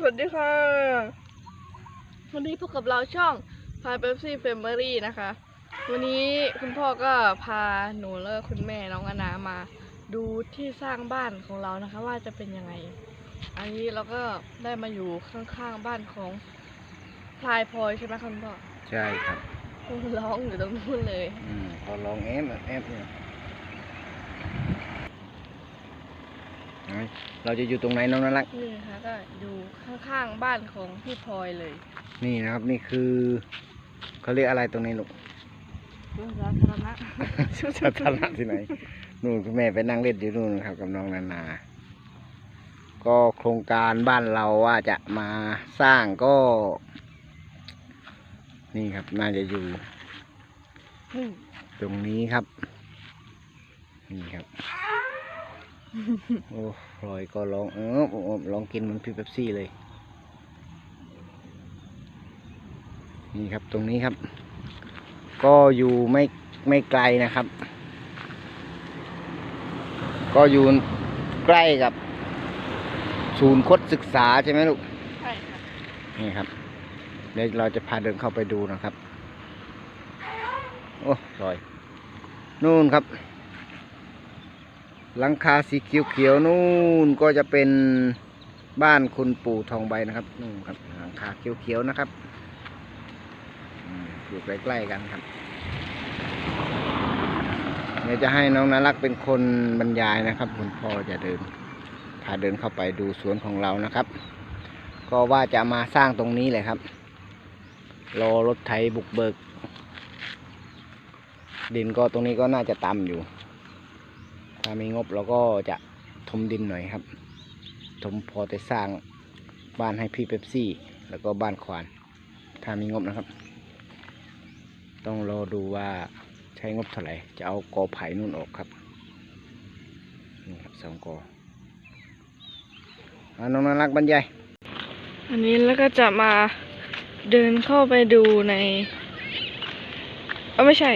สวัสดีค่ะ วันนี้พบกับเราช่องพาเบปซี่เฟมเบอรี่นะคะ วันนี้คุณพ่อก็พาหนูและคุณแม่น้องอนามา ดูที่สร้างบ้านของเรานะคะ ว่าจะเป็นยังไง อันนี้เราก็ได้มาอยู่ข้างๆบ้านของพลายพลอยใช่ไหมคุณพ่อใช่ครับร้องอยู่ตรงนู้นเลย อืมพอลองแอปแอปเนี่ยไหน เราจะอยู่ตรงไหนน้องน่ารัก นี่นะคะก็อยู่ข้างๆบ้านของพี่พลอยเลย นี่นะครับนี่คือเขาเรียกอะไรตรงนี้ลูกสาธารณะสาธารณะที่ไหน นู่นคุณแม่ไปนั่งเล่นอยู่นู่นครับกับน้องนานา ก็โครงการบ้านเราว่าจะมาสร้างก็ นี่ครับน่าจะอยู่อืมตรงนี้ครับ นี่ครับ โอ้พลอยก็ลองเออโอ้โอ้ลองกินเหมันพี่เป๊ปซี่เลย นี่ครับตรงนี้ครับ ก็อยู่ไม่ไม่ไกลนะครับ ก็อยู่ใกล้กับ ศูนย์คดศึกษาใช่ไหมลูก ใช่ค่ะ นี่ครับ เดี๋ยวเราจะพาเดินเข้าไปดูนะครับ โอ้ลอย นู่นครับ หลังคาสีเขียวๆนู่นก็จะเป็นบ้านคุณปู่ทองใบนะครับนู่นครับหลังคาเขียวๆนะครับอยู่ใกล้ๆกันครับเดี๋ยวจะให้น้องนารักเป็นคนบรรยายนะครับคุณพ่อจะเดินพาเดินเข้าไปดูสวนของเรานะครับ ก็ว่าจะมาสร้างตรงนี้เลยครับรอรถไถบุกเบิก ดินก็ตรงนี้ก็น่าจะต่ำอยู่ ถ้ามีงบเราก็จะถมดินหน่อยครับ ถมพอจะสร้างบ้านให้พี่เป๊ปซี่ แล้วก็บ้านควาน ถ้ามีงบนะครับ ต้องรอดูว่าใช้งบเท่าไหร่ จะเอากอไผ่นู่นออกครับ นี่ครับสองกออน้องน่ารักบรรยาย อันนี้แล้วก็จะมาเดินเข้าไปดูใน เออไม่ใช่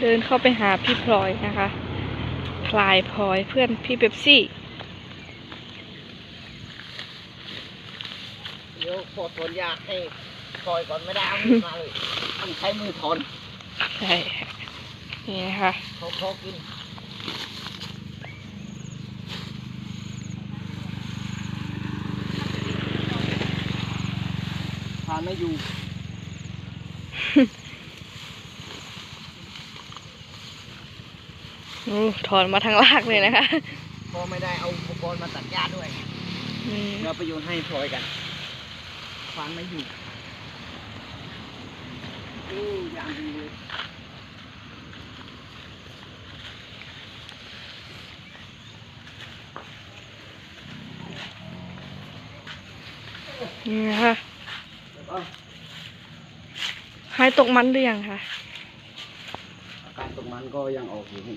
เดินเข้าไปหาพี่พลอยนะคะ พลายพลอยเพื่อนพี่เป๊ปซี่เดี๋ยวพอถอนยาให้คอยก่อนไม่ได้เอามือมาเลยต้องใช้มือถอนใช่ค่ะนี่นะคะเขาเขากินทานไม่อยู่ ถอนมาทางลากเลยนะคะพอไม่ได้เอาอุปกรณ์มาตัดหญ้าด้วยนี่เราไปโยนให้พลอยกันฟันไม่อยู่อู้อย่างดีเลยนี่นะคะเอาหายตกมันหรือยังคะอาการตรงมันก็ยังออกอยู่นี่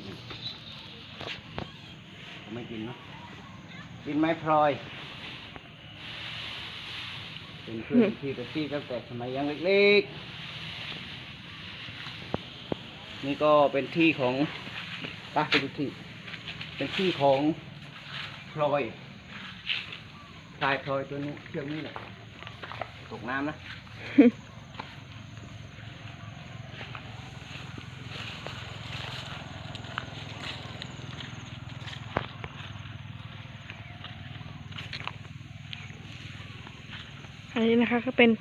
ไม่กินเนอะกินไหมพลอย เป็นเพื่อนพี่กับพี่ตั้งแต่สมัยยังเล็กๆ นี่ก็เป็นที่ของตาไปดูที่เป็นที่ของพลอยพลายพลอยตัวนี้เชือกนี้แหละตกน้ำนะ อันนี้นะคะก็เป็น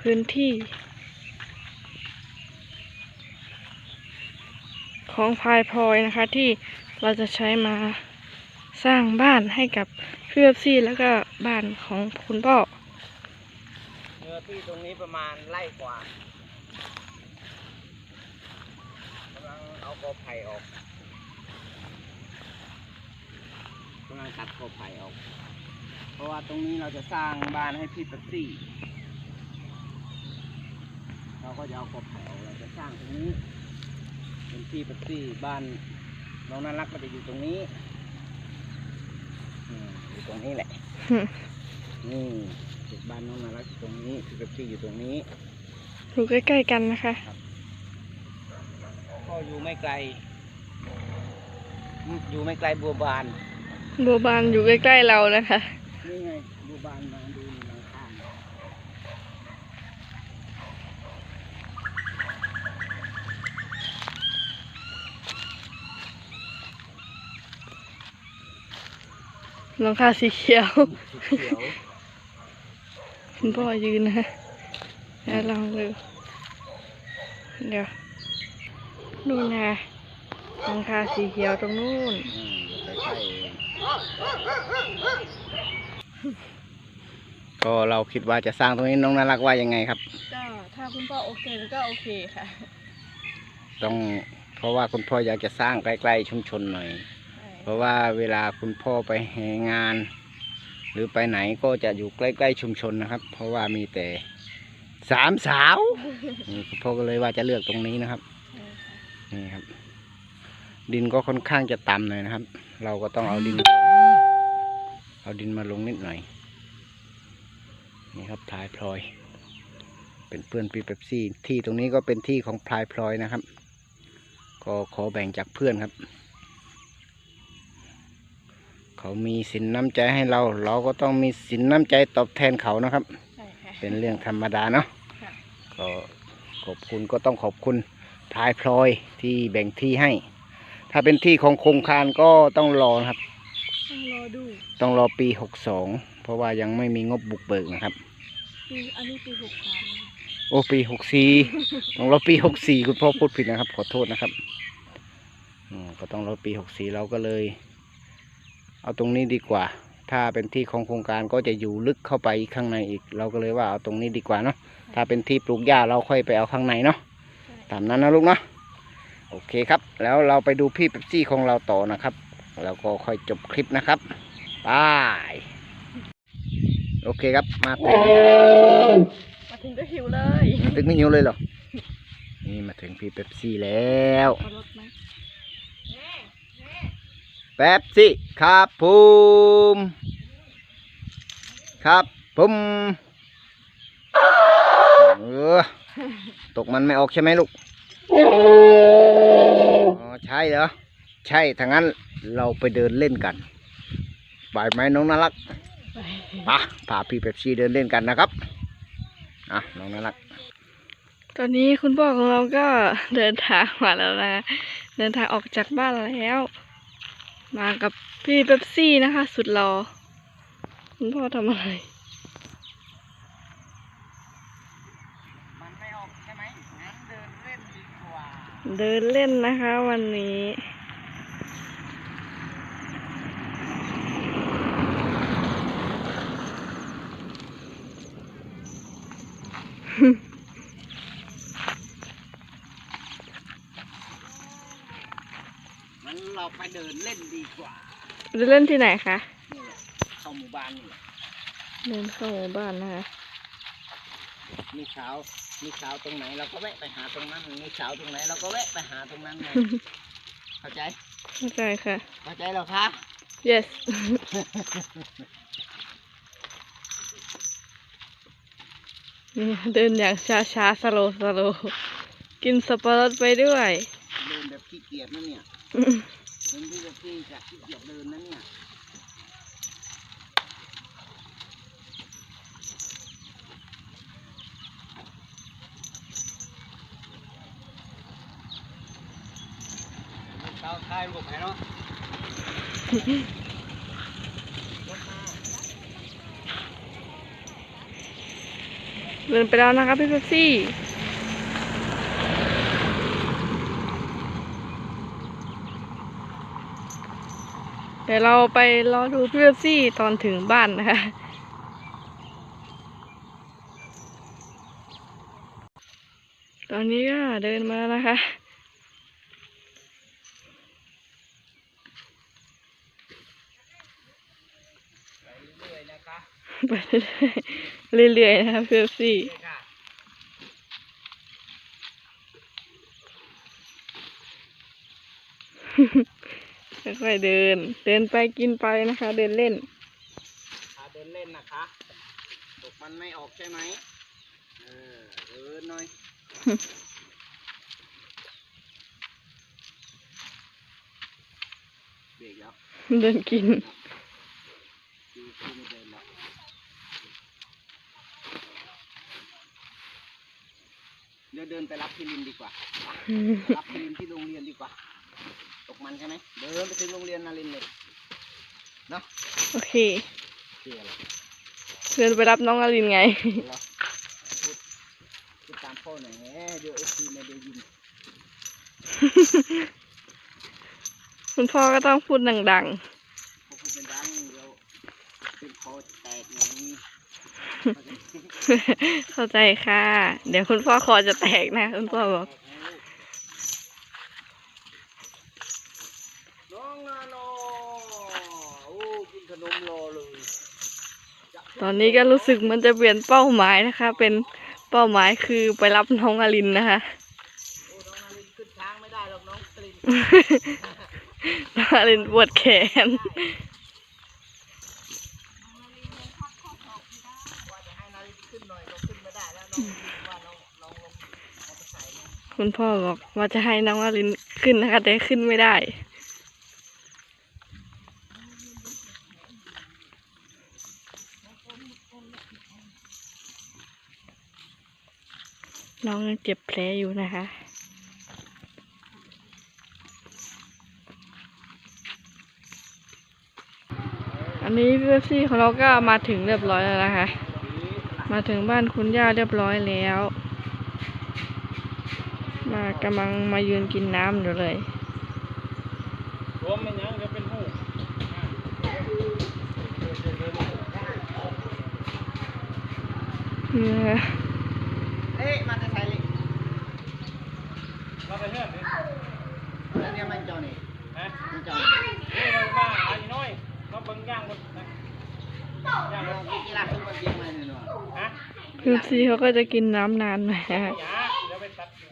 พื้นที่ ของพายพลอยนะคะที่เราจะใช้มาสร้างบ้านให้กับเพี่อซีแล้วก็บ้านของคุณพ่อเนื้อที่ตรงนี้ประมาณไร่กว่ากำลังเอากอไผ่ออกกำลังตัดกอไผ่ออก ราะว่าตรงนี้เราจะสร้างบ้านให้พี่เป๊ปซี่ เราก็จะเอากอไผ่ออกเราจะสร้างตรงนี้ เป็นพี่เป๊ปซี่บ้านน้องน่ารักก็จะอยู่ตรงนี้อืมอยู่ตรงนี้แหละ นี่จุดบ้านน้องน่ารักอยู่ตรงนี้พี่เป๊ปซี่อยู่ตรงนี้ อยู่ใกล้ๆกันนะคะ ก็อยู่ไม่ไกล อยู่ไม่ไกลบัวบาน บัวบานอยู่ใกล้ๆเรานะคะ นี่ไงดูบ้านมาดูหลังคาหลังคาสีเขียวเขียว คุณพ่อยืนนะฮะแล้วลองดูเดี๋ยวนู่นนะหลังคาสีเขียวตรงนู้นอืมใกล้ๆ ก็เราคิดว่าจะสร้างตรงนี้น้องน่ารักว่ายังไงครับ ก็ถ้าคุณพ่อโอเคก็โอเคค่ะ ต้องเพราะว่าคุณพ่ออยากจะสร้างใกล้ๆชุมชนหน่อย เพราะว่าเวลาคุณพ่อไปแหงาน หรือไปไหนก็จะอยู่ใกล้ๆชุมชนนะครับ เพราะว่ามีแต่สามสาวนี่คุณพ่อก็เลยว่าจะเลือกตรงนี้นะครับนี่ครับ ดินก็ค่อนข้างจะต่ำหน่อยนะครับ เราก็ต้องเอาดินมาลง เอาดินมาลงนิดหน่อย นี่ครับพลายพลอย เป็นเพื่อนปีเป๊ปซี่ ที่ตรงนี้ก็เป็นที่ของพลายพลอยนะครับ ก็ขอแบ่งจากเพื่อนครับ เขามีสินน้ำใจให้เรา เราก็ต้องมีสินน้ำใจตอบแทนเขานะครับ เป็นเรื่องธรรมดาเนาะก็ขอบคุณก็ต้องขอบคุณพลายพลอยที่แบ่งที่ให้ ถ้าเป็นที่ของโครงการก็ต้องรอครับ ต้องรอดู ต้องรอปี62เพราะว่ายังไม่มีงบบุกเบิกนะครับ ปีอันนี้ปีหกสามโอ้ปี64ต้องรอปี64คุณพ่อพูดผิดนะครับ ขอโทษนะครับอืมก็ต้องรอปี64เราก็เลย เอาตรงนี้ดีกว่า ถ้าเป็นที่ของโครงการก็จะอยู่ลึกเข้าไปข้างในอีก เราก็เลยว่าเอาตรงนี้ดีกว่าเนาะถ้าเป็นที่ปลูกหญ้าเราค่อยไปเอาข้างในเนาะตามนั้นนะลูกเนาะโอเคครับ แล้วเราไปดูพี่เป๊ปซี่ของเราต่อนะครับ แล้วก็ค่อยจบคลิปนะครับบายโอเคครับ มาถึงมาถึงก็หิวเลยมาถึงไม่หิวเลยเหรอ นี่มาถึงพี่เป๊ปซี่แล้วเอารถไหมเป๊ปซี่ครับผมครับผมเออตกมันไม่ออกใช่ไหมลูก อ๋อ ใช่เหรอ ใช่ถ้างั้นเราไปเดินเล่นกันไปไหมน้องน่ารักไปปะพาพี่เป๊ปซี่เดินเล่นกันนะครับอะน้องน่ารัก ตอนนี้คุณพ่อของเราก็เดินทางมาแล้วนะเดินทางออกจากบ้านแล้ว มากับพี่เป๊ปซี่นะคะ สุดหล่อคุณพ่อทำอะไรมันไม่ออกใช่ไหมงั้นเดินเล่นดีกว่าเดินเล่นนะคะวันนี้ งั้นเราไปเดินเล่นดีกว่าเดินเล่นที่ไหนคะนี่แหละเข้าหมู่บ้านนี่แหละเดินเข้าหมู่บ้านนะคะมีเช้ามีเช้าตรงไหนเราก็แวะไปหาตรงนั้นมีเช้าตรงไหนเราก็แวะไปหาตรงนั้นไงเข้าใจเข้าใจค่ะ เข้าใจเหรอคะ yes นี่เดินอย่างช้าช้าสโลสโลกินสับปะรดไปด้วยเดินแบบขี้เกียจนะเนี่ยเดินที่แบบที่จะขี้เกียจเดินนะเนี่ยเช้าคายลูกไหนเนาะ เดินไปแล้วนะคะพี่เป๊ปซี่เดี๋ยวเราไปรอดูพี่เป๊ปซี่ตอนถึงบ้านนะคะตอนนี้ก็เดินมาแล้วนะคะ เรื่อยๆนะคะ ไปเรื่อยๆเรื่อยๆนะคะพี่เป๊ปซี่เรื่อยๆค่ะค่อยๆเดิน เดินไปกินไปนะคะ เดินเล่นพาเดินเล่นนะคะตกมันไม่ออกใช่ไหมเออเดินหน่อยเบรกแล้วเดินกินดูคือไม่ เดี๋ยวเดินไปรับพี่ลินดีกว่า รับพี่ลินที่โรงเรียนดีกว่า ตกมันใช่ไหม เดินไปถึงโรงเรียนนารินเลยเนาะโอเค เดินไปรับน้องนารินไงพูดตามพ่อหน่อยเดี๋ยวเอฟซีไม่ได้ยิน คุณพ่อก็ต้องพูดดังๆ เข้าใจค่ะ เดี๋ยวคุณพ่อคอจะแตกนะ คุณพ่อบอกน้องนาโนโอ้กินขนมรอเลยตอนนี้ก็รู้สึกมันจะเปลี่ยนเป้าหมายนะคะ เป็นเป้าหมายคือไปรับน้องอลินนะคะโอ้น้องนารินขึ้นช้างไม่ได้หรอกน้องกลิ่นน้องอลินปวดแขน ว่าจะให้นารินขึ้นหน่อยก็ขึ้นไม่ได้แล้วน้องว่าน้องน้องลงมอเตอร์ไซ คุณพ่อบอกว่าจะให้น้องอลินขึ้นนะคะ แต่ขึ้นไม่ได้ น้องยังเจ็บแผลอยู่นะคะอันนี้เพื่อซี่ของเราก็มาถึงเรียบร้อยแล้วนะคะ มาถึงบ้านคุณย่าเรียบร้อยแล้ว มากำลังมายืนกินน้ำอยู่เลยรวมเป็นหยังเดี๋ยวเป็นหูนี่นะคะเอ๊ะมาจะใส่เลยเราไปเฮือนดิแล้วเนี่ยมันจอนี่ฮะมันจอเฮ้ยเรามาอายุน้อยเราเบิ่งย่างบนนะย่างบนนี่กีฬาขึ้นมาเตียงมาเนี่ยเนาะฮะคือซีเขาก็จะกินน้ำนานหน่อยนะคะหยา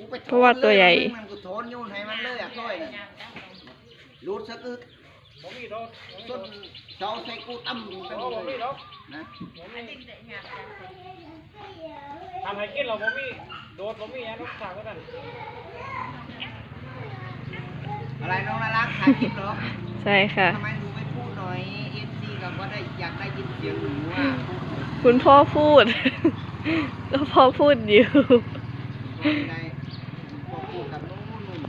เดี๋ยวไปตัดกูไปเพราะว่าตัวใหญ่ มันกูโทนโยนให้มันเลยอะก้อยน่ะรูดสักอึกผมมีโดนผมมีโดต้นนเสาใส่กูตั้มอยู่เป็นโอ้ผมเลมียโดนนะผมมีทำให้กินเราผมมีโดดผมมีอันนู้นฉากก็ได้อะไรน้องน่ารักถ่ายคลิปเหรอใช่ค่ะ ทำไมหนูไม่พูดหน่อยเอฟซีกับว่าได้อยากได้ยินเสียงหนูอะคุณพ่อพูด ก็พ่อพูดอยู่ ไม่ได้พอพูดกับนู้นนู่น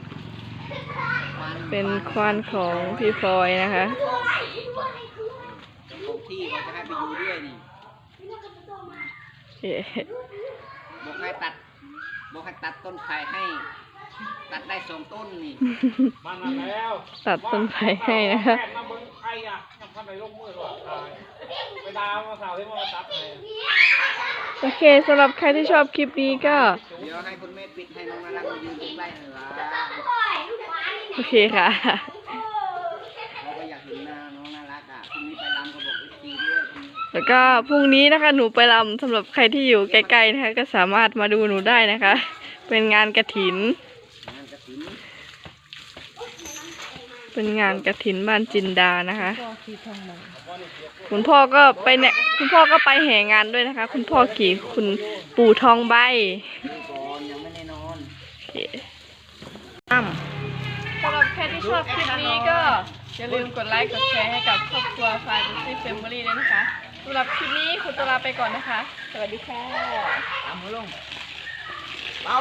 ควาน เป็นควานของพี่พลอยนะคะเจ้าของที่เขาจะให้ไปอยู่ด้วยนี่เอ๊ะบอกให้ตัดบอกให้ตัดต้นไผ่ให้ ตัดได้สองต้นนี่มันมาแล้วตัดต้นไผ่ให้นะคะแม่มาเบิ่งใครอะยังทำไปลงมือหรอตายไปดาวมาสาวที่มาตัดให้ โอเคสำหรับใครที่ชอบคลิปนี้ก็ เดี๋ยวให้คุณแม่ปิดให้น้องน่ารักมายืนใกล้ๆหน่อยละโอเคค่ะ เราก็อยากเห็นหน้าน้องน่ารักอะพรุ่งนี้ไปรำก็บอกเอฟซีด้วยพรุ่งนี้แล้วก็พรุ่งนี้นะคะหนูไปรำสำหรับใครที่อยู่ใกล้ๆนะคะ ก็สามารถมาดูหนูได้นะคะ เป็นงานกระถิน งานกระถิ่น เป็นงานกระถินบ้านจินดานะคะ คุณพ่อก็ไปเนี่ยคุณพ่อก็ไปแห่งานด้วยนะคะ คุณพ่อขี่คุณปู่ทองใบดูก่อนยังไม่ได้นอนสำหรับใครที่ชอบคลิปนี้ก็ อย่าลืมกดไลค์กดแชร์ให้กับครอบครัวฟายดูซี่เฟมิลี่ด้วยนะคะสำหรับคลิปนี้คุณตัวลาไปก่อนนะคะ สวัสดีค่ะตามหัวลงเบา